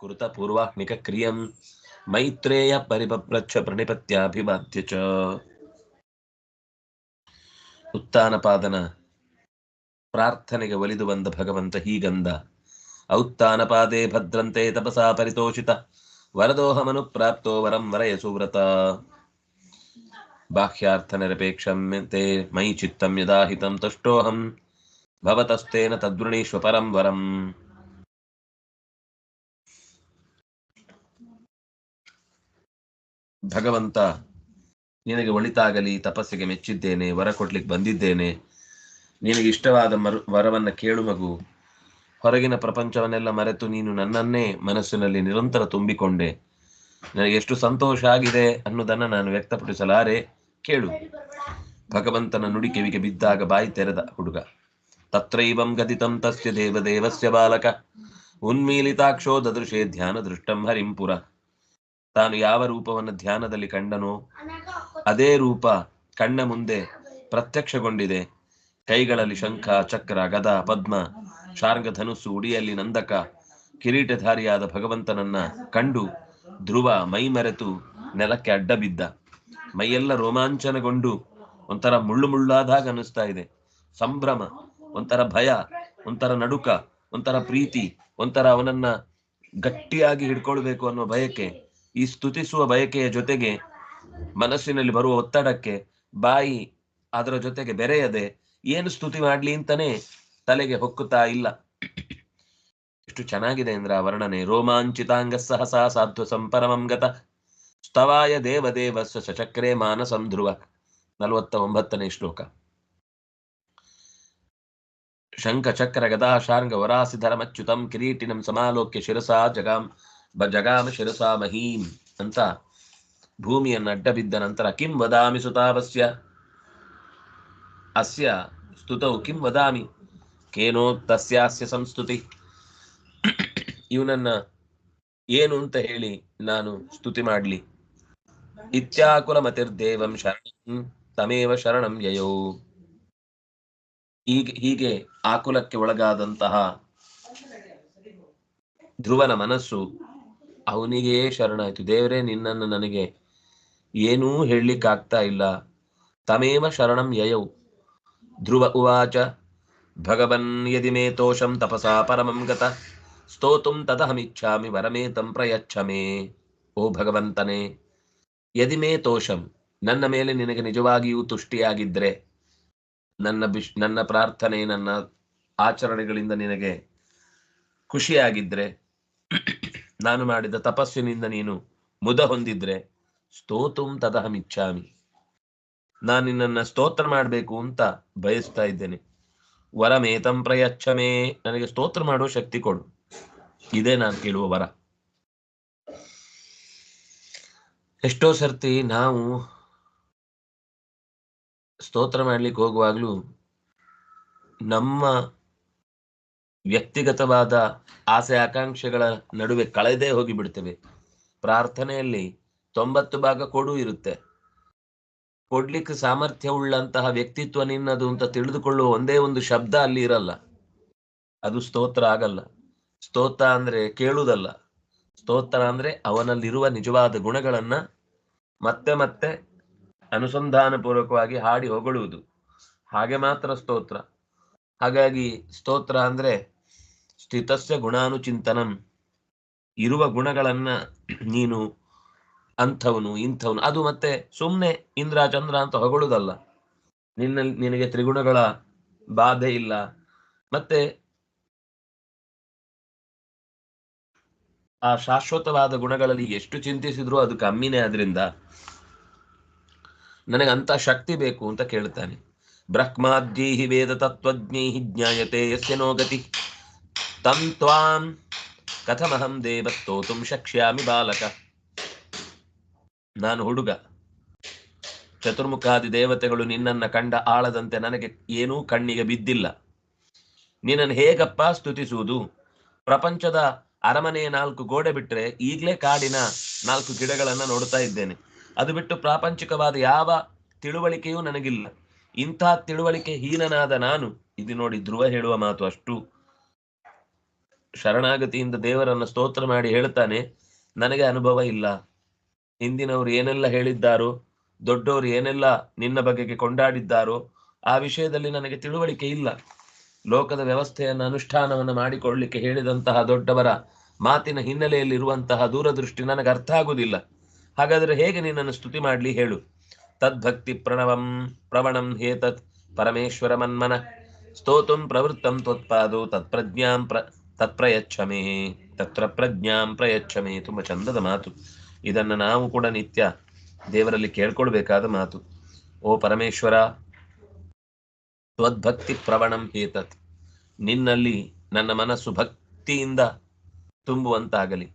ಕುರುತ ಪೂರ್ವಾಹ್ನಿಕ ಕ್ರಿಯಂ ಮೈತ್ರೇಯ ಪರಿಪ್ರಚ್ಛ ಪ್ರಣಿಪತ್ಯಾಭಿವಾದ್ಯ ಚ. ಉತ್ತಾನಪಾದನ ಪ್ರಾರ್ಥನೆಗೆ ಒಲಿದು ಬಂದ ಭಗವಂತ ಹೀಗಂದ, ಔತ್ತಾನಪಾದೇ ಭದ್ರಂತೆ ತಪಸಾ ಪರಿತೋಷಿತ, ವರದೋಹಮನು ಪ್ರಾಪ್ತೋ ವರಂ ವರಯ ಸುವ್ರತ. ಬಾಹ್ಯಾರ್ಥ ನಿರಪೇಕ್ಷಂ ಮೈ ಚಿತ್ತಂ ಯದಾಹಿತಂ ತುಷ್ಟೋಹಂ, ಭವತಸ್ತೇನ ತದ್ವೃಣೀಶ್ವ ಪರಂ ವರಂ. ಭಗವಂತ, ನಿನಗೆ ಒಳಿತಾಗಲಿ, ತಪಸ್ಸಿಗೆ ಮೆಚ್ಚಿದ್ದೇನೆ, ವರ ಕೊಡ್ಲಿಕ್ಕೆ ಬಂದಿದ್ದೇನೆ. ನಿನಗೆ ಇಷ್ಟವಾದ ಮರು, ವರವನ್ನ ಕೇಳು ಮಗು. ಹೊರಗಿನ ಪ್ರಪಂಚವನ್ನೆಲ್ಲ ಮರೆತು ನೀನು ನನ್ನನ್ನೇ ಮನಸ್ಸಿನಲ್ಲಿ ನಿರಂತರ ತುಂಬಿಕೊಂಡೆ. ನನಗೆ ಎಷ್ಟು ಸಂತೋಷ ಆಗಿದೆ ಅನ್ನೋದನ್ನ ನಾನು ವ್ಯಕ್ತಪಡಿಸಲಾರೆ. ಕೇಳು. ಭಗವಂತನ ನುಡಿ ಕಿವಿಗೆ ಬಿದ್ದಾಗ ಬಾಯಿ ತೆರೆದ ಹುಡುಗ. ತತ್ರೈವಂ ಗದಿತಂ ತಸ್ಯ ದೇವದೇವಸ್ಯ ಬಾಲಕ. ಉನ್ಮೀಲಿತಾಕ್ಷೋ ದದೃಶೇ ಧ್ಯಾನ ದೃಷ್ಟಂ ಹರಿಂಪುರ ತಾನು ಯಾವ ರೂಪವನ್ನು ಧ್ಯಾನದಲ್ಲಿ ಕಂಡನೋ ಅದೇ ರೂಪ ಕಣ್ಣ ಮುಂದೆ ಪ್ರತ್ಯಕ್ಷಗೊಂಡಿದೆ. ಕೈಗಳಲ್ಲಿ ಶಂಖ, ಚಕ್ರ, ಗದ, ಪದ್ಮ, ಶಾರ್ಗ, ಧನುಸ್ಸು, ಉಡಿಯಲ್ಲಿ ನಂದಕ, ಕಿರೀಟಧಾರಿಯಾದ ಭಗವಂತನನ್ನ ಕಂಡು ಧ್ರುವ ಮೈ ಮರೆತು ನೆಲಕ್ಕೆ ಅಡ್ಡ ಬಿದ್ದ ಮೈಯೆಲ್ಲ ರೋಮಾಂಚನಗೊಂಡು ಒಂಥರ ಮುಳ್ಳು ಮುಳ್ಳಾದಾಗ ಅನಿಸ್ತಾ ಇದೆ. ಸಂಭ್ರಮ, ಒಂಥರ ಭಯ, ಒಂಥರ ನಡುಕ, ಒಂಥರ ಪ್ರೀತಿ, ಒಂಥರ ಅವನನ್ನ ಗಟ್ಟಿಯಾಗಿ ಹಿಡ್ಕೊಳ್ಬೇಕು ಅನ್ನೋ ಬಯಕೆ ಈ ಸ್ತುತಿಸುವ ಬಯಕೆಯ ಜೊತೆಗೆ ಮನಸ್ಸಿನಲ್ಲಿ ಬರುವ ಒತ್ತಡಕ್ಕೆ ಬಾಯಿ ಅದರ ಜೊತೆಗೆ ಬೆರೆಯದೆ ಏನು ಸ್ತುತಿ ಮಾಡ್ಲಿ ಅಂತಾನೆ ತಲೆಗೆ ಹೊಕ್ಕುತ್ತಾ ಇಲ್ಲ. ಎಷ್ಟು ಚೆನ್ನಾಗಿದೆ ಅಂದ್ರೆ ಆ ವರ್ಣನೆ. ರೋಮಾಂಚಿತಾಂಗ ಸಹಸಾ ಸಾಧ್ವ ಸಂಪರಮಂ ಗತ. ಸ್ತವಾಯ ದೇವದೇವ ಸಚಕ್ರೇ ಮಾನಸಂ ಧ್ರುವ. ನಲವತ್ತ ಒಂಬತ್ತನೇ ಶ್ಲೋಕ. ಶಂಖ ಚಕ್ರ ಗದಾ ಶಾರ್ಂಗ ವರಾಸಿಧರಮಚ್ಯುತಂ ಕಿರೀಟಿನಂ ಸಮಾಲೋಕ್ಯ ಶಿರಸಾ ಜಗಾಂ. ಬ ಜಗಾಮ ಶಿರಸಾ ಮಹೀಂ ಅಂತ ಭೂಮಿಯನ್ನು ಅಡ್ಡ ಬಿದ್ದ ನಂತರ ಕಿಂ ವದಾಮಿ ಸುತಾವಸ್ಯ ಅಸ್ಯ ಸ್ತುತೌ ಕಿಂ ವದಾಮಿ. ಕೇನೋ ತಸ್ಯಾಸ್ಯ ಸಂಸ್ತುತಿ. ಇವನನ್ನ ಏನು ಅಂತ ಹೇಳಿ ನಾನು ಸ್ತುತಿ ಮಾಡ್ಲಿ. ಇತ್ಯಾಕುಲ ಮತಿರ್ದೇವಂ ಶರಣಂ ತಮೇವ ಶರಣಂ ಯಯೋ. ಹೀಗೆ ಹೀಗೆ ಆಕುಲಕ್ಕೆ ಒಳಗಾದಂತಹ ಧ್ರುವನ ಮನಸ್ಸು ಅವನಿಗೇ ಶರಣಾಯಿತು. ದೇವರೇ, ನಿನ್ನನ್ನು ನನಗೆ ಏನೂ ಹೇಳಲಿಕ್ಕಾಗ್ತಾ ಇಲ್ಲ. ತಮೇವ ಶರಣಂ ಯಯೌ. ಧ್ರುವ ಉವಾಚ. ಭಗವನ್ ಯದಿ ಮೇ ತೋಷಂ ತಪಸಾ ಪರಮಂ ಗತ. ಸ್ತೋತುಂ ತದಹಮಿಚ್ಛಾಮಿ ವರಮೇತಂ ಪ್ರಯಚ್ಛ ಮೇ ಓ ಭಗವಂತನೇ, ಯದಿ ಮೇ ತೋಷಂ, ನನ್ನ ಮೇಲೆ ನಿನಗೆ ನಿಜವಾಗಿಯೂ ತುಷ್ಟಿಯಾಗಿದ್ರೆ, ನನ್ನ ಬಿಶ್, ನನ್ನ ಪ್ರಾರ್ಥನೆ, ನನ್ನ ಆಚರಣೆಗಳಿಂದ ನಿನಗೆ ಖುಷಿಯಾಗಿದ್ರೆ ನಾನು ಮಾಡಿದ ತಪಸ್ಸಿನಿಂದ ನೀನು ಮುದ ಹೊಂದಿದ್ರೆ ಸ್ತೋತುಂ ತದಹಮಿಚ್ಛಾಮಿ ನಾನು ನಿನ್ನನ್ನ ಸ್ತೋತ್ರ ಮಾಡಬೇಕು ಅಂತ ಬಯಸ್ತಾ ಇದ್ದೇನೆ. ವರಮೇತಂ ಪ್ರಯಚ್ಛಮೇ ನನಗೆ ಸ್ತೋತ್ರ ಮಾಡೋ ಶಕ್ತಿ ಕೊಡು. ಇದೇ ನಾನು ಕೇಳುವ ವರ. ಎಷ್ಟೋ ಸರ್ತಿ ನಾವು ಸ್ತೋತ್ರ ಮಾಡ್ಲಿಕ್ಕೆ ಹೋಗುವಾಗ್ಲೂ ನಮ್ಮ ವ್ಯಕ್ತಿಗತವಾದ ಆಸೆ ಆಕಾಂಕ್ಷೆಗಳ ನಡುವೆ ಕಳೆದೇ ಹೋಗಿಬಿಡ್ತೇವೆ. ಪ್ರಾರ್ಥನೆಯಲ್ಲಿ ತೊಂಬತ್ತು ಭಾಗ ಕೊಡು ಇರುತ್ತೆ. ಕೊಡ್ಲಿಕ್ಕೆ ಸಾಮರ್ಥ್ಯ ಉಳ್ಳಂತಹ ವ್ಯಕ್ತಿತ್ವ ನಿನ್ನದು ಅಂತ ತಿಳಿದುಕೊಳ್ಳುವ ಒಂದೇ ಒಂದು ಶಬ್ದ ಅಲ್ಲಿ ಇರಲ್ಲ. ಅದು ಸ್ತೋತ್ರ ಆಗಲ್ಲ. ಸ್ತೋತ್ರ ಅಂದ್ರೆ ಕೇಳುವುದಲ್ಲ. ಸ್ತೋತ್ರ ಅಂದ್ರೆ ಅವನಲ್ಲಿರುವ ನಿಜವಾದ ಗುಣಗಳನ್ನ ಮತ್ತೆ ಮತ್ತೆ ಅನುಸಂಧಾನ ಪೂರ್ವಕವಾಗಿ ಹಾಡಿ ಹೊಗಳುವುದು. ಹಾಗೆ ಮಾತ್ರ ಸ್ತೋತ್ರ. ಹಾಗಾಗಿ ಸ್ತೋತ್ರ ಅಂದ್ರೆ ಸ್ಥಿತಸ್ಯ ಗುಣಾನುಚಿಂತನಂ. ಇರುವ ಗುಣಗಳನ್ನ ನೀನು ಅಂಥವನು ಇಂಥವನು. ಅದು ಮತ್ತೆ ಸುಮ್ಮನೆ ಇಂದ್ರ ಚಂದ್ರ ಅಂತ ಹೊಗಳುದಲ್ಲ. ನಿನ್ನ ನಿನಗೆ ತ್ರಿಗುಣಗಳ ಬಾಧೆ ಇಲ್ಲ. ಮತ್ತೆ ಆ ಶಾಶ್ವತವಾದ ಗುಣಗಳಲ್ಲಿ ಎಷ್ಟು ಚಿಂತಿಸಿದ್ರು ಅದು ಕಮ್ಮಿನೇ ಆದ್ರಿಂದ ನನಗೆ ಅಂತ ಶಕ್ತಿ ಬೇಕು ಅಂತ ಕೇಳ್ತಾನೆ. ಬ್ರಹ್ಮಾದ್ಯೈಹಿ ವೇದ ತತ್ವಜ್ಞೈಹಿ ಜ್ಞಾಯತೆ ಯಸ್ಯ ನೋ ಗತಿ ತಂ ತ್ವಾಂ ಕಥಮಹಂ ದೇವ ಸ್ತೋತುಂ ಶಕ್ಷ್ಯಾಮಿ ಬಾಲಕ ನಾನು ಹುಡುಗ। ಚತುರ್ಮುಖಾದಿ ದೇವತೆಗಳು ನಿನ್ನನ್ನ ಕಂಡ ಆಳದಂತೆ ನನಗೆ ಏನೂ ಕಣ್ಣಿಗೆ ಬಿದ್ದಿಲ್ಲ। ನಿನ್ನನ್ನು ಹೇಗಪ್ಪ ಸ್ತುತಿಸುವುದು? ಪ್ರಪಂಚದ ಅರಮನೆಯ ನಾಲ್ಕು ಗೋಡೆ ಬಿಟ್ಟರೆ ಈಗಲೇ ಕಾಡಿನ ನಾಲ್ಕು ಗಿಡಗಳನ್ನು ನೋಡ್ತಾ ಇದ್ದೇನೆ। ಅದು ಬಿಟ್ಟು ಪ್ರಾಪಂಚಿಕವಾದ ಯಾವ ತಿಳುವಳಿಕೆಯೂ ನನಗಿಲ್ಲ। ಇಂಥ ತಿಳುವಳಿಕೆ ಹೀನನಾದ ನಾನು, ಇದು ನೋಡಿ ಧ್ರುವ ಹೇಳುವ ಮಾತು ಅಷ್ಟು ಶರಣಾಗತಿಯಿಂದ ದೇವರನ್ನ ಸ್ತೋತ್ರ ಮಾಡಿ ಹೇಳ್ತಾನೆ ನನಗೆ ಅನುಭವ ಇಲ್ಲ. ಹಿಂದಿನವರು ಏನೆಲ್ಲ ಹೇಳಿದ್ದಾರೋ, ದೊಡ್ಡವರು ಏನೆಲ್ಲ ನಿನ್ನ ಬಗೆಗೆ ಕೊಂಡಾಡಿದ್ದಾರೋ, ಆ ವಿಷಯದಲ್ಲಿ ನನಗೆ ತಿಳುವಳಿಕೆ ಇಲ್ಲ. ಲೋಕದ ವ್ಯವಸ್ಥೆಯನ್ನು, ಅನುಷ್ಠಾನವನ್ನು ಮಾಡಿಕೊಳ್ಳಲಿಕ್ಕೆ ಹೇಳಿದಂತಹ ದೊಡ್ಡವರ ಮಾತಿನ ಹಿನ್ನೆಲೆಯಲ್ಲಿ ಇರುವಂತಹ ದೂರದೃಷ್ಟಿ ನನಗೆ ಅರ್ಥ ಆಗುವುದಿಲ್ಲ. ಹಾಗಾದ್ರೆ ಹೇಗೆ ನಿನ್ನನ್ನು ಸ್ತುತಿ ಮಾಡ್ಲಿ ಹೇಳು. ತದ್ಭಕ್ತಿ ಪ್ರಣವಂ ಪ್ರವಣಂ ಹೇತತ್ ಪರಮೇಶ್ವರ ಮನ್ಮನ ಸ್ತೋತುಂ ಪ್ರವೃತ್ತಂ ತ್ವತ್ಪಾದು ತತ್ಪ್ರಜ್ಞಾಂ ಪ್ರ ತತ್ಪ್ರಯಚ್ಛಮೇ ತತ್ರ ಪ್ರಜ್ಞಾಂ ಪ್ರಯಚ್ಛಮೇ ತುಂಬ ಚಂದದ ಮಾತು. ಇದನ್ನು ನಾವು ಕೂಡ ನಿತ್ಯ ದೇವರಲ್ಲಿ ಕೇಳ್ಕೊಳ್ಬೇಕಾದ ಮಾತು. ಓ ಪರಮೇಶ್ವರ ತ್ವದ್ಭಕ್ತಿ ಪ್ರವಣಂ ಹೇತತ್. ನಿನ್ನಲ್ಲಿ ನನ್ನ ಮನಸ್ಸು ಭಕ್ತಿಯಿಂದ ತುಂಬುವಂತಾಗಲಿ.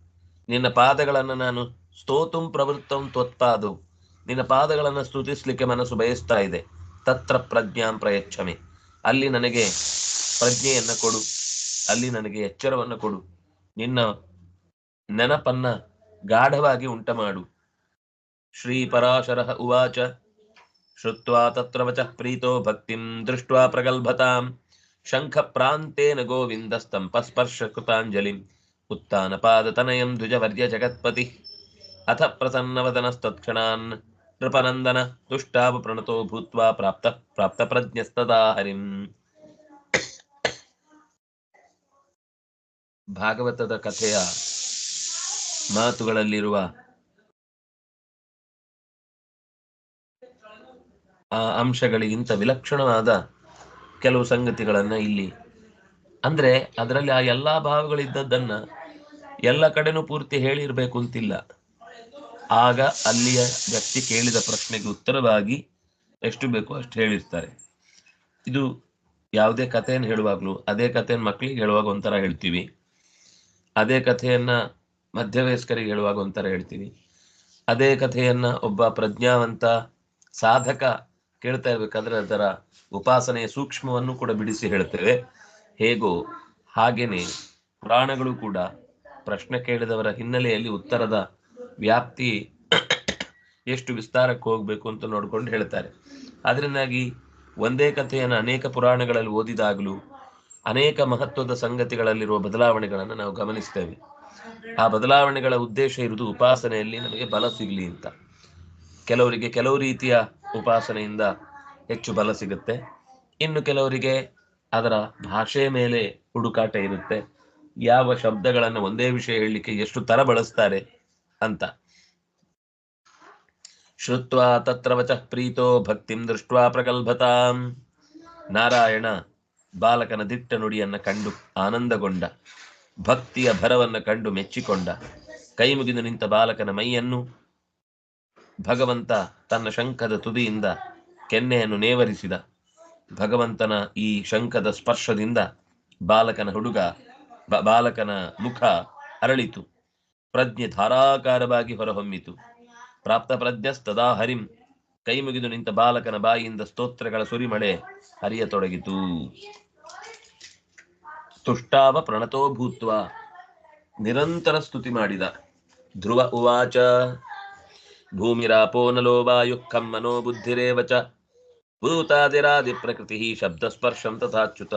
ನಿನ್ನ ಪಾದಗಳನ್ನು ನಾನು ಸ್ತೋತುಂ ಪ್ರವೃತ್ತಂ ತ್ವತ್ಪಾದು. ನಿನ್ನ ಪಾದಗಳನ್ನು ಸ್ತುತಿಸ್ಲಿಕ್ಕೆ ಮನಸ್ಸು ಬಯಸ್ತಾ ಇದೆ. ತತ್ರ ಪ್ರಜ್ಞಾಂ ಪ್ರಯಚ್ಛಮೆ. ಅಲ್ಲಿ ನನಗೆ ಪ್ರಜ್ಞೆಯನ್ನ ಕೊಡು. ಅಲ್ಲಿ ನನಗೆ ಎಚ್ಚರವನ್ನು ಕೊಡು. ನಿನ್ನ ನೆನಪನ್ನ ಗಾಢವಾಗಿ ಉಂಟ ಮಾಡು ಶ್ರೀ ಪರಾಶರ ಉವಾಚ. ಶ್ರುತ್ವಾ ತತ್ರ ವಚಃ ಪ್ರೀತೋ ಭಕ್ತಿಂ ದೃಷ್ಟ್ವಾ ಪ್ರಗಲ್ಭತಾಂ. ಶಂಖ ಪ್ರಾಂತೇನ ಗೋವಿಂದಸ್ತಂಪಸ್ಪರ್ಶ ಕೃತಾಂಜಲಿಂ. ಉತ್ಥಾನಪಾದತನಯಂ ಧ್ವಜವರ್ಯ ಜಗತ್ಪತಿ. ಅಥ ಪ್ರಸನ್ನವದನಸ್ತತ್ಕ್ಷಣಾನ್. ನೃಪನಂದನ ತುಷ್ಟಾವ ಪ್ರಣತೋ ಭೂತ್ವಾ ಪ್ರಾಪ್ತ ಪ್ರಾಪ್ತ ಪ್ರಜ್ಞಸ್ತದಾ ಹರಿಂ ಭಾಗವತದ ಕಥೆಯ ಮಾತುಗಳಲ್ಲಿರುವ ಆ ಅಂಶಗಳಿಗಿಂತ ವಿಲಕ್ಷಣವಾದ ಕೆಲವು ಸಂಗತಿಗಳನ್ನ ಇಲ್ಲಿ ಅಂದ್ರೆ ಅದರಲ್ಲಿ ಆ ಎಲ್ಲಾ ಭಾವಗಳಿದ್ದದ್ದನ್ನ ಎಲ್ಲ ಕಡೆನೂ ಪೂರ್ತಿ ಹೇಳಿರ್ಬೇಕು ಅಂತಿಲ್ಲ. ಆಗ ಅಲ್ಲಿಯ ವ್ಯಕ್ತಿ ಕೇಳಿದ ಪ್ರಶ್ನೆಗೆ ಉತ್ತರವಾಗಿ, ಎಷ್ಟು ಬೇಕೋ ಅಷ್ಟು ಹೇಳಿರ್ತಾರೆ. ಇದು ಯಾವುದೇ ಕಥೆಯನ್ನು ಹೇಳುವಾಗ್ಲೂ, ಅದೇ ಕಥೆಯನ್ನು ಮಕ್ಕಳಿಗೆ ಹೇಳುವಾಗ ಒಂಥರ ಹೇಳ್ತೀವಿ. ಅದೇ ಕಥೆಯನ್ನ ಮಧ್ಯವಯಸ್ಕರಿಗೆ ಹೇಳುವಾಗ ಒಂಥರ ಹೇಳ್ತೀವಿ. ಅದೇ ಕಥೆಯನ್ನ ಒಬ್ಬ ಪ್ರಜ್ಞಾವಂತ ಸಾಧಕ ಕೇಳ್ತಾ ಇರ್ಬೇಕಾದ್ರೆ ಅದರ ಉಪಾಸನೆಯ ಸೂಕ್ಷ್ಮವನ್ನು ಕೂಡ ಬಿಡಿಸಿ ಹೇಳ್ತೇವೆ. ಹೇಗೋ ಹಾಗೇನೆ ಪುರಾಣಗಳು ಕೂಡ ಪ್ರಶ್ನೆ ಕೇಳಿದವರ ಹಿನ್ನೆಲೆಯಲ್ಲಿ ಉತ್ತರದ ವ್ಯಾಪ್ತಿ ಎಷ್ಟು ವಿಸ್ತಾರಕ್ಕೆ ಹೋಗ್ಬೇಕು ಅಂತ ನೋಡ್ಕೊಂಡು ಹೇಳ್ತಾರೆ. ಅದರಿಂದಾಗಿ ಒಂದೇ ಕಥೆಯನ್ನು ಅನೇಕ ಪುರಾಣಗಳಲ್ಲಿ ಓದಿದಾಗಲೂ ಅನೇಕ ಮಹತ್ವದ ಸಂಗತಿಗಳಲ್ಲಿರುವ ಬದಲಾವಣೆಗಳನ್ನು ನಾವು ಗಮನಿಸ್ತೇವೆ. ಆ ಬದಲಾವಣೆಗಳ ಉದ್ದೇಶ ಇರುವುದು ಉಪಾಸನೆಯಲ್ಲಿ ನಮಗೆ ಬಲ ಸಿಗಲಿ ಅಂತ. ಕೆಲವರಿಗೆ ಕೆಲವು ರೀತಿಯ ಉಪಾಸನೆಯಿಂದ ಹೆಚ್ಚು ಬಲ ಸಿಗುತ್ತೆ. ಇನ್ನು ಕೆಲವರಿಗೆ ಅದರ ಭಾಷೆ ಮೇಲೆ ಹುಡುಕಾಟ ಇರುತ್ತೆ. ಯಾವ ಶಬ್ದಗಳನ್ನು ಒಂದೇ ವಿಷಯ ಹೇಳಲಿಕ್ಕೆ ಎಷ್ಟು ತರ ಬಳಸ್ತಾರೆ ಅಂತ. ಶ್ರುತ್ವಾ ತತ್ರ ವಚಃ ಪ್ರೀತೋ ಭಕ್ತಿಂ ದೃಷ್ಟ್ವ ಪ್ರಗಲ್ಭತಾಂ. ನಾರಾಯಣ ಬಾಲಕನ ದಿಟ್ಟ ನುಡಿಯನ್ನ ಕಂಡು ಆನಂದಗೊಂಡ. ಭಕ್ತಿಯ ಭರವನ್ನ ಕಂಡು ಮೆಚ್ಚಿಕೊಂಡ. ಕೈ ಮುಗಿದು ನಿಂತ ಬಾಲಕನ ಮೈಯನ್ನು ಭಗವಂತ ತನ್ನ ಶಂಖದ ತುದಿಯಿಂದ ಕೆನ್ನೆಯನ್ನು ನೇವರಿಸಿದ. ಭಗವಂತನ ಈ ಶಂಖದ ಸ್ಪರ್ಶದಿಂದ ಬಾಲಕನ ಹುಡುಗ ಬಾಲಕನ ಮುಖ ಅರಳಿತು. ಪ್ರಜ್ಞೆ ಧಾರಾಕಾರವಾಗಿ ಹೊರಹೊಮ್ಮಿತು. ಪ್ರಾಪ್ತ ಪ್ರಜ್ಞಸ್ತದಾ ಹರಿಂ. ಕೈ ಮುಗಿದು ನಿಂತ ಬಾಲಕನ ಬಾಯಿಯಿಂದ ಸ್ತೋತ್ರಗಳ ಸುರಿಮಳೆ ಹರಿಯತೊಡಗಿತು. ತುಷ್ಟಾವ ಪ್ರಣತೋ ಭೂತ್ವ. ನಿರಂತರ ಸ್ತುತಿ ಮಾಡಿದ. ಧ್ರುವ ಉವಾಚ. ಭೂಮಿರಾಪೋ ನಲೋ ವಾಯು ಖಂ ಮನೋ ಬುದ್ಧಿರೇವ ಚ ಭೂತಾದಿರಾದಿ ಪ್ರಕೃತಿ ಶಬ್ದಸ್ಪರ್ಶಂ ತಥಾಚ್ಯುತ.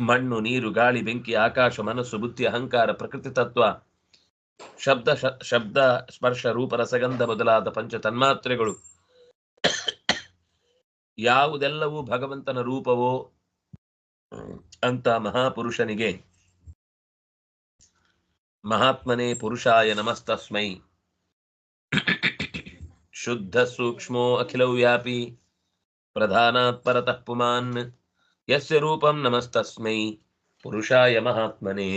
ಮಣ್ಣು, ನೀರು, ಗಾಳಿ, ಬೆಂಕಿ, ಆಕಾಶ, ಮನಸ್ಸು, ಬುದ್ಧಿ, ಅಹಂಕಾರ, ಪ್ರಕೃತಿ ತತ್ವ, ಶಬ್ದ ಶಬ್ದ, ಸ್ಪರ್ಶ, ರೂಪ, ರಸಗಂಧ ಮೊದಲಾದ ಪಂಚ ತನ್ಮಾತ್ರೆಗಳು. ಯಾವುದೆಲ್ಲವೂ ಭಗವಂತನ ರೂಪವೋ ಅಂತ ಮಹಾಪುರುಷನಿಗೆ ಮಹಾತ್ಮನೇ ಪುರುಷಾಯ ನಮಸ್ತಸ್ಮೈ. ಶುದ್ಧ ಸೂಕ್ಷ್ಮೋ ಅಖಿಲವ್ಯಾಪಿ ಪ್ರಧಾನಾತ್ ಪರತಃ ಪುಮಾನ್. ಯಸ್ಯ ರೂಪಂ ನಮಸ್ತಸ್ಮೈ ಪುರುಷಾಯ ಮಹಾತ್ಮನೇ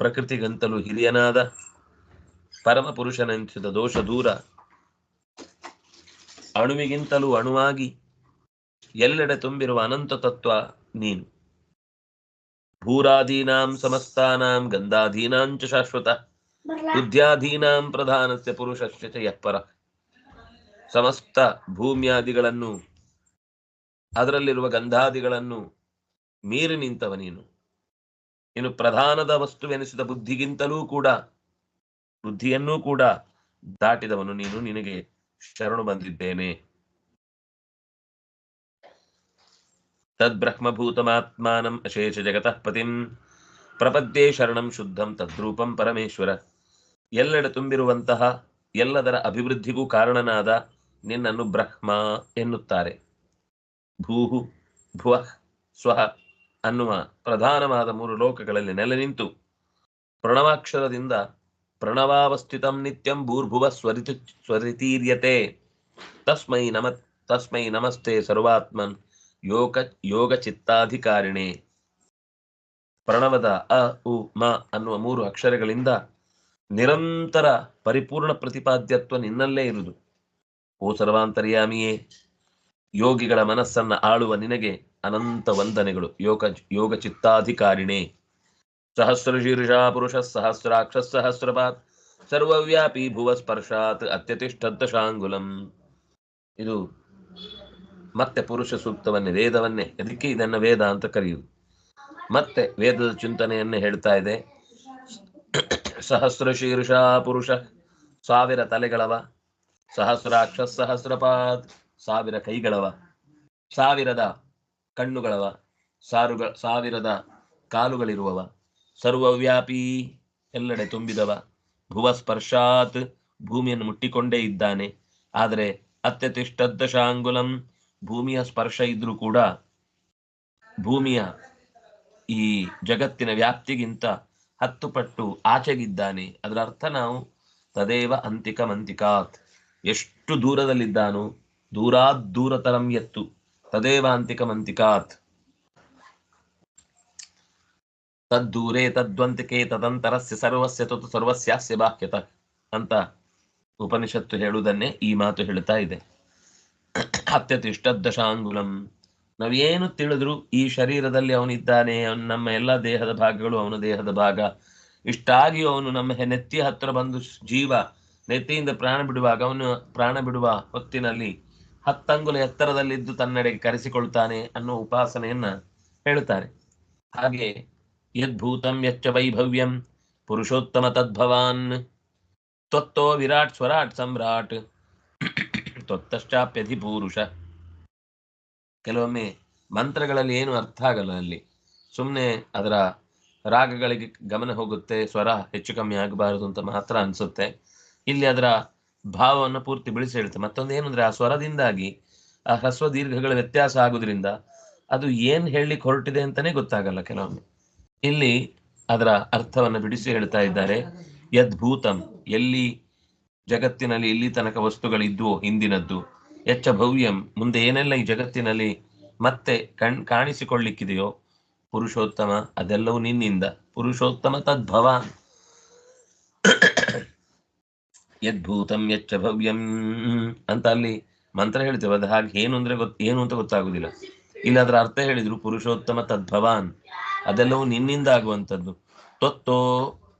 ಪ್ರಕೃತಿಗಂತಲೂ ಹಿರಿಯನಾದ ಪರಮ ಪುರುಷನೆನಿಸಿದ ದೋಷ ದೂರ ಅಣುವಿಗಿಂತಲೂ ಅಣುವಾಗಿ ಎಲ್ಲೆಡೆ ತುಂಬಿರುವ ಅನಂತ ತತ್ವ ನೀನು. ಭೂರಾಧೀನಾಂ ಸಮಸ್ತಾನಾಂ ಗಂಧಾಧೀನಾಂಚ ಶಾಶ್ವತ ಬುದ್ಧ್ಯಾಧೀನಾಂ ಪ್ರಧಾನಸ್ಯ ಪುರುಷಶ್ಚ ಚ ಸಮಸ್ತ ಭೂಮ್ಯಾದಿಗಳನ್ನು ಅದರಲ್ಲಿರುವ ಗಂಧಾದಿಗಳನ್ನು ಮೀರಿ ನಿಂತವ ನೀನು. ನೀನು ಪ್ರಧಾನದ ವಸ್ತುವೆನಿಸಿದ ಬುದ್ಧಿಗಿಂತಲೂ ಕೂಡ, ಬುದ್ಧಿಯನ್ನೂ ಕೂಡ ದಾಟಿದವನು ನೀನು. ನಿನಗೆ ಶರಣು ಬಂದಿದ್ದೇನೆ. ತದ್ಬ್ರಹ್ಮಭೂತಮಾತ್ಮಾನಂ ಅಶೇಷ ಜಗತಃ ಪತಿಂ ಪ್ರಪದ್ಯೆ ಶರಣಂ ಶುದ್ಧಂ ತದ್ರೂಪಂ ಪರಮೇಶ್ವರ. ಎಲ್ಲೆಡೆ ತುಂಬಿರುವಂತಹ ಎಲ್ಲದರ ಅಭಿವೃದ್ಧಿಗೂ ಕಾರಣನಾದ ನಿನ್ನನ್ನು ಬ್ರಹ್ಮ ಎನ್ನುತ್ತಾರೆ. ಭೂಹು, ಭುವ, ಸ್ವ ಅನ್ನುವ ಪ್ರಧಾನವಾದ ಮೂರು ಲೋಕಗಳಲ್ಲಿ ನೆಲೆ ನಿಂತು ಪ್ರಣವಾಕ್ಷರದಿಂದ ಪ್ರಣವಾವಸ್ಥಿತಂ ನಿತ್ಯಂ ಭೂರ್ಭುವ ಸ್ವರಿತು, ಸ್ವರಿತೀರ್ಯತೆ. ತಸ್ಮೈ ನಮ, ತಸ್ಮೈ ನಮಸ್ತೆ ಸರ್ವಾತ್ಮನ್ ಯೋಗ ಯೋಗ ಚಿತ್ತಾಧಿಕಾರಿಣೆ. ಪ್ರಣವದ ಅ, ಉ, ಮ ಅನ್ನುವ ಮೂರು ಅಕ್ಷರಗಳಿಂದ ನಿರಂತರ ಪರಿಪೂರ್ಣ ಪ್ರತಿಪಾದ್ಯತ್ವ ನಿನ್ನಲ್ಲೇ ಇರುವುದು. ಓ ಸರ್ವಾಂತರ್ಯಾಮಿಯೇ ಯೋಗಿಗಳ ಮನಸ್ಸನ್ನ ಆಳುವ ನಿನಗೆ ಅನಂತ ವಂದನೆಗಳು. ಯೋಗ ಯೋಗ ಚಿತ್ತಾಧಿಕಾರಿಣೆ. ಸಹಸ್ರಶೀರ್ಷಾ ಪುರುಷ ಸಹಸ್ರಾಕ್ಷ ಸಹಸ್ರಪಾತ್ ಸರ್ವವ್ಯಾಪಿ ಭುವ ಸ್ಪರ್ಶಾತ್ ಅತ್ಯತಿಷ್ಠದ್ದಶಾಂಗುಲಂ ಇದು ಮತ್ತೆ ಪುರುಷ ಸೂಕ್ತವನ್ನೇ, ವೇದವನ್ನೇ ಅದಕ್ಕೆ ಇದನ್ನ ವೇದ ಅಂತ ಕರೆಯುವುದು ಮತ್ತೆ ವೇದದ ಚಿಂತನೆಯನ್ನೇ ಹೇಳ್ತಾ ಇದೆ. ಸಹಸ್ರ ಶೀರ್ಷ ಪುರುಷ ಸಾವಿರ ತಲೆಗಳವ. ಸಹಸ್ರಾಕ್ಷ ಸಹಸ್ರಪಾದ್. ಸಾವಿರ ಕೈಗಳವ, ಸಾವಿರದ ಕಣ್ಣುಗಳವ, ಸಾರುಗ, ಸಾವಿರದ ಕಾಲುಗಳಿರುವವ, ಸರ್ವವ್ಯಾಪಿ ಎಲ್ಲೆಡೆ ತುಂಬಿದವ. ಭುವ ಸ್ಪರ್ಶಾತ್ ಭೂಮಿಯನ್ನು ಮುಟ್ಟಿಕೊಂಡೇ ಇದ್ದಾನೆ. ಆದರೆ ಅತ್ಯತಿಷ್ಠದ್ದಶಾಂಗುಲಂ ಭೂಮಿಯ ಸ್ಪರ್ಶ ಇದ್ರೂ ಕೂಡ ಭೂಮಿಯ ಈ ಜಗತ್ತಿನ ವ್ಯಾಪ್ತಿಗಿಂತ ಹತ್ತು ಪಟ್ಟು ಆಚೆಗಿದ್ದಾನೆ. ಅದರ ಅರ್ಥ ನಾವು ತದೇವ ಅಂತಿಕ ಮಂತಿಕಾತ್ ಎಷ್ಟು ದೂರದಲ್ಲಿದ್ದಾನೋ ದೂರಾದ್ ದೂರತರಂ ಎತ್ತು ತದೇವಾಂತಿಕ ಮಂತಿಕಾತ್ ತದ್ದೂರೇ ತದ್ವಂತಿಕೆ ತದಂತರಸ್ಯ ಸರ್ವಸ್ಯ ತತ್ ಸರ್ವಸ್ಯಾಸ್ಯ ಬಾಹ್ಯತ ಅಂತ ಉಪನಿಷತ್ತು ಹೇಳುವುದನ್ನೇ ಈ ಮಾತು ಹೇಳ್ತಾ ಇದೆ. ಅತ್ಯತಿಷ್ಠದಶಾಂಗುಲಂ ನಾವೇನು ತಿಳಿದ್ರು ಈ ಶರೀರದಲ್ಲಿ ಅವನಿದ್ದಾನೆ, ಅವನು ನಮ್ಮ ಎಲ್ಲ ದೇಹದ ಭಾಗಗಳು ಅವನ ದೇಹದ ಭಾಗ. ಇಷ್ಟಾಗಿ ಅವನು ನಮ್ಮ ನೆತ್ತಿಯ ಹತ್ರ ಬಂದು ಜೀವ, ನೆತ್ತಿಯಿಂದ ಪ್ರಾಣ ಬಿಡುವಾಗ, ಅವನು ಪ್ರಾಣ ಬಿಡುವ ಹೊತ್ತಿನಲ್ಲಿ ಹತ್ತಂಗುಲ ಎತ್ತರದಲ್ಲಿದ್ದು ತನ್ನೆಡೆಗೆ ಕರೆಸಿಕೊಳ್ತಾನೆ ಅನ್ನೋ ಉಪಾಸನೆಯನ್ನ ಹೇಳುತ್ತಾರೆ. ಹಾಗೆ ಯದ್ಭೂತಂ ಯಚ್ಚ ವೈಭವ್ಯಂ ಪುರುಷೋತ್ತಮ ತದ್ಭವಾನ್. ತ್ವತ್ತೋ ವಿರಾಟ್ ಸ್ವರಾಟ್ ಸಮ್ರಾಟ್. ತ್ವತ್ತಶ್ಚಾಪ್ಯಧಿಪೂರುಷ ಕೆಲವೊಮ್ಮೆ ಮಂತ್ರಗಳಲ್ಲಿ ಏನು ಅರ್ಥ ಆಗಲ್ಲ ಅಲ್ಲಿ. ಸುಮ್ಮನೆ ಅದರ ರಾಗಗಳಿಗೆ ಗಮನ ಹೋಗುತ್ತೆ, ಸ್ವರ ಹೆಚ್ಚು ಕಮ್ಮಿ ಆಗಬಾರದು ಅಂತ ಮಾತ್ರ ಅನ್ಸುತ್ತೆ. ಇಲ್ಲಿ ಅದರ ಭಾವವನ್ನು ಪೂರ್ತಿ ಬಿಡಿಸಿ ಹೇಳುತ್ತೆ. ಮತ್ತೊಂದು ಏನಂದ್ರೆ ಆ ಸ್ವರದಿಂದಾಗಿ ಆ ಹ್ರಸ್ವ ದೀರ್ಘಗಳ ವ್ಯತ್ಯಾಸ ಆಗುವುದರಿಂದ ಅದು ಏನ್ ಹೇಳಲಿಕ್ಕೆ ಹೊರಟಿದೆ ಅಂತಾನೆ ಗೊತ್ತಾಗಲ್ಲ ಕೆಲವೊಮ್ಮೆ. ಇಲ್ಲಿ ಅದರ ಅರ್ಥವನ್ನು ಬಿಡಿಸಿ ಹೇಳ್ತಾ ಇದ್ದಾರೆ. ಯದ್ಭೂತಂ, ಎಲ್ಲಿ ಜಗತ್ತಿನಲ್ಲಿ ಇಲ್ಲಿ ತನಕ ವಸ್ತುಗಳಿದ್ವು ಹಿಂದಿನದ್ದು ಎಚ್ಚ ಭವ್ಯಂ ಮುಂದೆ ಏನೆಲ್ಲ ಈ ಜಗತ್ತಿನಲ್ಲಿ ಮತ್ತೆ ಕಣ್, ಕಾಣಿಸಿಕೊಳ್ಳಿಕ್ಕಿದೆಯೋ ಪುರುಷೋತ್ತಮ ಅದೆಲ್ಲವೂ ನಿನ್ನಿಂದ. ಪುರುಷೋತ್ತಮ ತದ್ಭವಾನ್ ಯದ್ಭೂತಂ ಯಚ್ಚ ಭವ್ಯಂ ಅಂತ ಅಲ್ಲಿ ಮಂತ್ರ ಹೇಳ್ತೇವೆ. ಅದು ಹಾಗೆ ಏನು ಅಂದ್ರೆ ಗೊತ್ತ ಏನು ಅಂತ ಗೊತ್ತಾಗುದಿಲ್ಲ. ಇಲ್ಲಿ ಅದರ ಅರ್ಥ ಹೇಳಿದ್ರು ಪುರುಷೋತ್ತಮ ತದ್ಭವಾನ್. ಅದೆಲ್ಲವೂ ನಿನ್ನಿಂದ ಆಗುವಂಥದ್ದು. ತ್ವತ್ತೋ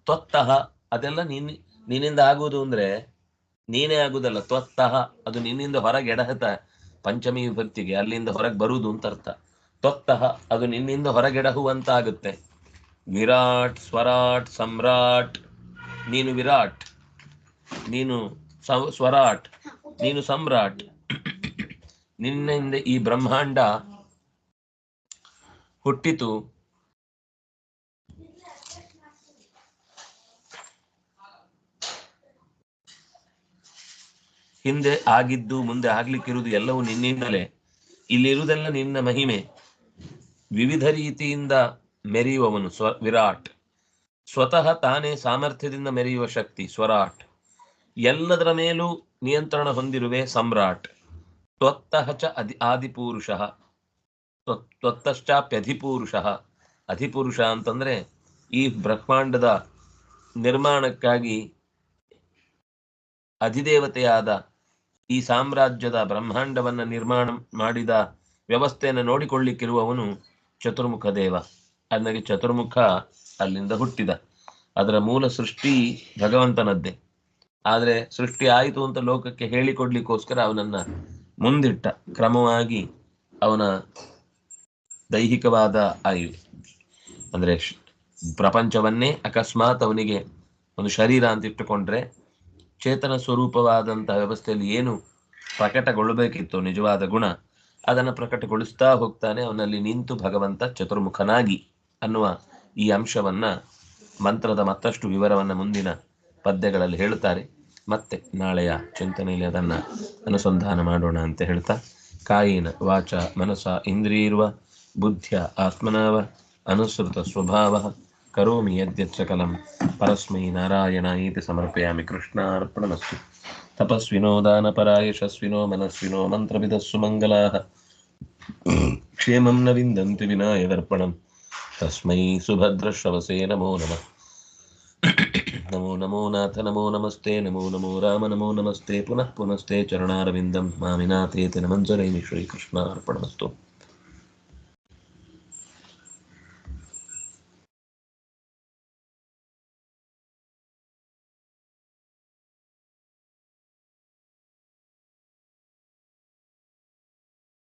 ತ್ವತ್ತಃ ಅದೆಲ್ಲ ನಿನ್ ನಿನ್ನಿಂದ ಆಗುವುದು ಅಂದ್ರೆ ನೀನೇ ಆಗುದಲ್ಲ. ತ್ವತ್ತಃ ಅದು ನಿನ್ನಿಂದ ಹೊರಗೆ ಎಡಹತ ಪಂಚಮಿ ವಿಭಕ್ತಿಗೆ, ಅಲ್ಲಿಂದ ಹೊರಗೆ ಬರುವುದು ಅಂತ ಅರ್ಥ. ತ್ವತ್ತಃ ಅದು ನಿನ್ನಿಂದ ಹೊರಗೆಡಹುವಂತ ಆಗುತ್ತೆ ವಿರಾಟ್, ಸ್ವರಾಟ್, ಸಮ್ರಾಟ್, ನೀನು ವಿರಾಟ್. ನೀನು ಸವ್- ಸ್ವರಾಟ್, ನೀನು ಸಮ್ರಾಟ್ ನಿನ್ನಿಂದ ಈ ಬ್ರಹ್ಮಾಂಡ ಹುಟ್ಟಿತು. ಹಿಂದೆ ಆಗಿದ್ದು ಮುಂದೆ ಆಗ್ಲಿಕ್ಕಿರುವುದು ಎಲ್ಲವೂ ನಿನ್ನಿಂದಲೇ. ಇಲ್ಲಿರುವುದೆಲ್ಲ ನಿನ್ನ ಮಹಿಮೆ. ವಿವಿಧ ರೀತಿಯಿಂದ ಮೆರೆಯುವವನು ಸ್ವ, ವಿರಾಟ್. ಸ್ವತಃ ತಾನೇ ಸಾಮರ್ಥ್ಯದಿಂದ ಮೆರೆಯುವ ಶಕ್ತಿ, ಸ್ವರಾಟ್. ಎಲ್ಲದರ ಮೇಲೂ ನಿಯಂತ್ರಣ ಹೊಂದಿರುವೆ ಸಮ್ರಾಟ್. ತ್ವತ್ತಃ ಚ ಅಧಿ, ಆದಿಪುರುಷ. ತ್ವತ್ತಶ್ಚಾಪ್ಯಧಿಪುರುಷ. ಅಧಿಪುರುಷ ಅಂತಂದ್ರೆ ಈ ಬ್ರಹ್ಮಾಂಡದ ನಿರ್ಮಾಣಕ್ಕಾಗಿ ಅಧಿದೇವತೆಯಾದ ಈ ಸಾಮ್ರಾಜ್ಯದ ಬ್ರಹ್ಮಾಂಡವನ್ನ ನಿರ್ಮಾಣ ಮಾಡಿದ ವ್ಯವಸ್ಥೆಯನ್ನು ನೋಡಿಕೊಳ್ಳಿಕ್ಕಿರುವವನು ಚತುರ್ಮುಖ ದೇವ. ಅದಕ್ಕೆ ಚತುರ್ಮುಖ ಅಲ್ಲಿಂದ ಹುಟ್ಟಿದ. ಅದರ ಮೂಲ ಸೃಷ್ಟಿ ಭಗವಂತನದ್ದೇ. ಆದ್ರೆ ಸೃಷ್ಟಿ ಆಯಿತು ಅಂತ ಲೋಕಕ್ಕೆ ಹೇಳಿಕೊಡ್ಲಿಕ್ಕೋಸ್ಕರ ಅವನನ್ನ ಮುಂದಿಟ್ಟ. ಕ್ರಮವಾಗಿ ಅವನ ದೈಹಿಕವಾದ ಆಯು, ಅಂದ್ರೆ ಪ್ರಪಂಚವನ್ನೇ ಅಕಸ್ಮಾತ್ ಅವನಿಗೆ ಒಂದು ಶರೀರ ಅಂತ ಇಟ್ಟುಕೊಂಡ್ರೆ ಚೇತನ ಸ್ವರೂಪವಾದಂತಹ ವ್ಯವಸ್ಥೆಯಲ್ಲಿ ಏನು ಪ್ರಕಟಗೊಳ್ಳಬೇಕಿತ್ತು, ನಿಜವಾದ ಗುಣ, ಅದನ್ನು ಪ್ರಕಟಗೊಳಿಸ್ತಾ ಹೋಗ್ತಾನೆ ಅವನಲ್ಲಿ ನಿಂತು ಭಗವಂತ ಚತುರ್ಮುಖನಾಗಿ ಅನ್ನುವ ಈ ಅಂಶವನ್ನ ಮಂತ್ರದ ಮತ್ತಷ್ಟು ವಿವರವನ್ನ ಮುಂದಿನ ಪದ್ಯಗಳಲ್ಲಿ ಹೇಳ್ತಾರೆ ಮತ್ತೆ ನಾಳೆಯ ಚಿಂತನೆಯಲ್ಲಿ ಅದನ್ನ ಅನುಸಂಧಾನ ಮಾಡೋಣ ಅಂತ ಹೇಳ್ತಾ, ಕಾಯಿನ ವಾಚ ಮನಸ ಇಂದ್ರಿಯರ್ವ, ಬುದ್ಧಿಯ ಆತ್ಮನಾವ, ಅನುಸೃತ ಸ್ವಭಾವ, ಕರೋಮಿ ಯದ್ಯತ್ ಸಕಲಂ ಪರಸ್ಮೈ ನಾರಾಯಣ ಇತಿ ಸಮರ್ಪಯಾಮಿ ಕೃಷ್ಣಾರ್ಪಣಮಸ್ತು. ತಪಸ್ವಿನೋ ದಾನಪರಾಯ ಯಶಸ್ವಿನೋ ಮನಸ್ವಿನೋ ಮಂತ್ರವಿದಸ್ಸು ಮಂಗಲಾ ಕ್ಷೇಮಂ ನ ವಿಂದಂತಿ ವಿನಾಯ ದರ್ಪಣಂ. ತಸ್ಮೈ ಸುಭದ್ರಶ್ರವಸೇ ನಮೋ ನಮಃ. ನಮೋ ನಮೋ ನಾಥ ನಮೋ ನಮಸ್ತೆ ನಮೋ ನಮೋ ರಾಮ ನಮೋ ನಮಸ್ತೆ ಪುನಃ ಪುನಸ್ತೆ ಚರಣಾರವಿಂದಂ ಮಾಮಿನಾಥೇತಿ ನಮಂಜರೈಮಿ ಶ್ರೀಕೃಷ್ಣಾರ್ಪಣಮಸ್ತು